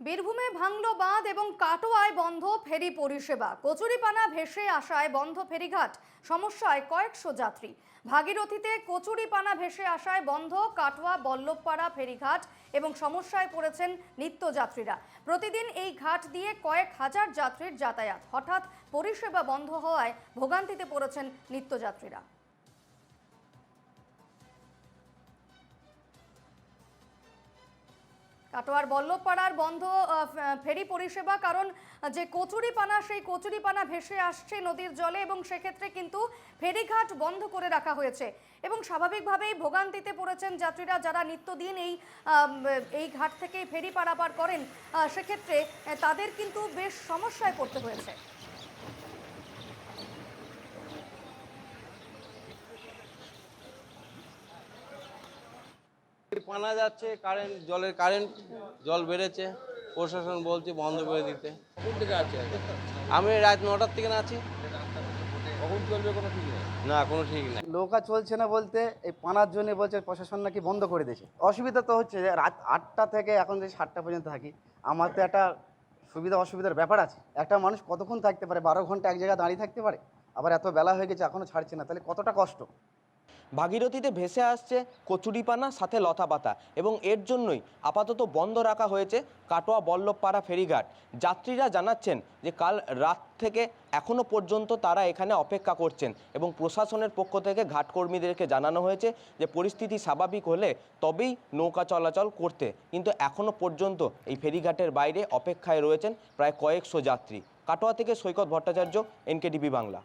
বীরভূমে ভাঙল বাঁধ এবং কাটোয়ায় বন্ধ ফেরি পরিষেবা। কচুরিপানা ভেসে আসায় বন্ধ ফেরিঘাট, সমস্যায় কয়েকশো যাত্রী। ভাগীরথীতে কচুরিপানা ভেসে আসায় বন্ধ কাটোয়া বল্লভপাড়া ফেরিঘাট এবং সমস্যায় পড়েছেন নিত্যযাত্রীরা। প্রতিদিন এই ঘাট দিয়ে কয়েক হাজার যাত্রীর যাতায়াত। হঠাৎ পরিষেবা বন্ধ হওয়ায় ভোগান্তিতে পড়েছেন নিত্যযাত্রীরা। কাটোয়ার বল্লভপাড়ার বন্ধ ফেরি পরিষেবা, কারণ যে কচুরিপানা, সেই কচুরিপানা ভেসে আসছে নদীর জলে এবং সেক্ষেত্রে কিন্তু ফেরিঘাট বন্ধ করে রাখা হয়েছে। এবং স্বাভাবিকভাবেই ভোগান্তিতে পড়েছেন যাত্রীরা যারা নিত্যদিন এই এই ঘাট থেকে ফেরি পারাপার করেন সেক্ষেত্রে তাদের কিন্তু বেশ সমস্যায় পড়তে হয়েছে। পানা যাচ্ছে কারেন্ট জলের কারেন্ট জল বেড়েছে প্রশাসন বলছে বন্ধ করে দিতে। কোন দিকে আছে আমি রাত নটার থেকে আছি কখন চলবে কোনো ঠিক নেই? না কোনো ঠিক নাই। নৌকা চলছে না বলতে এই পানার জন্য বলছে প্রশাসন নাকি বন্ধ করে দিয়েছে। অসুবিধা তো হচ্ছে যে রাত আটটা থেকে এখন যে সাতটা পর্যন্ত থাকি আমার তো একটা সুবিধা অসুবিধার ব্যাপার আছে। একটা মানুষ কতক্ষণ থাকতে পারে? বারো ঘণ্টা এক জায়গায় দাঁড়িয়ে থাকতে পারে? আবার এত বেলা হয়ে গেছে এখনও ছাড়ছে না। তাহলে কতটা কষ্ট? ভাগীরথীতে ভেসে আসছে কচুরিপানা, সাথে লতাপাতা এবং এর জন্যই আপাতত বন্ধ রাখা হয়েছে কাটোয়া বল্লভপাড়া ফেরিঘাট। যাত্রীরা জানাচ্ছেন যে কাল রাত থেকে এখনও পর্যন্ত তারা এখানে অপেক্ষা করছেন এবং প্রশাসনের পক্ষ থেকে ঘাটকর্মীদেরকে জানানো হয়েছে যে পরিস্থিতি স্বাভাবিক হলে তবেই নৌকা চলাচল করতে। কিন্তু এখনও পর্যন্ত এই ফেরিঘাটের বাইরে অপেক্ষায় রয়েছেন প্রায় কয়েকশো যাত্রী। কাটোয়া থেকে সৈকত ভট্টাচার্য, এনকেটিভি বাংলা।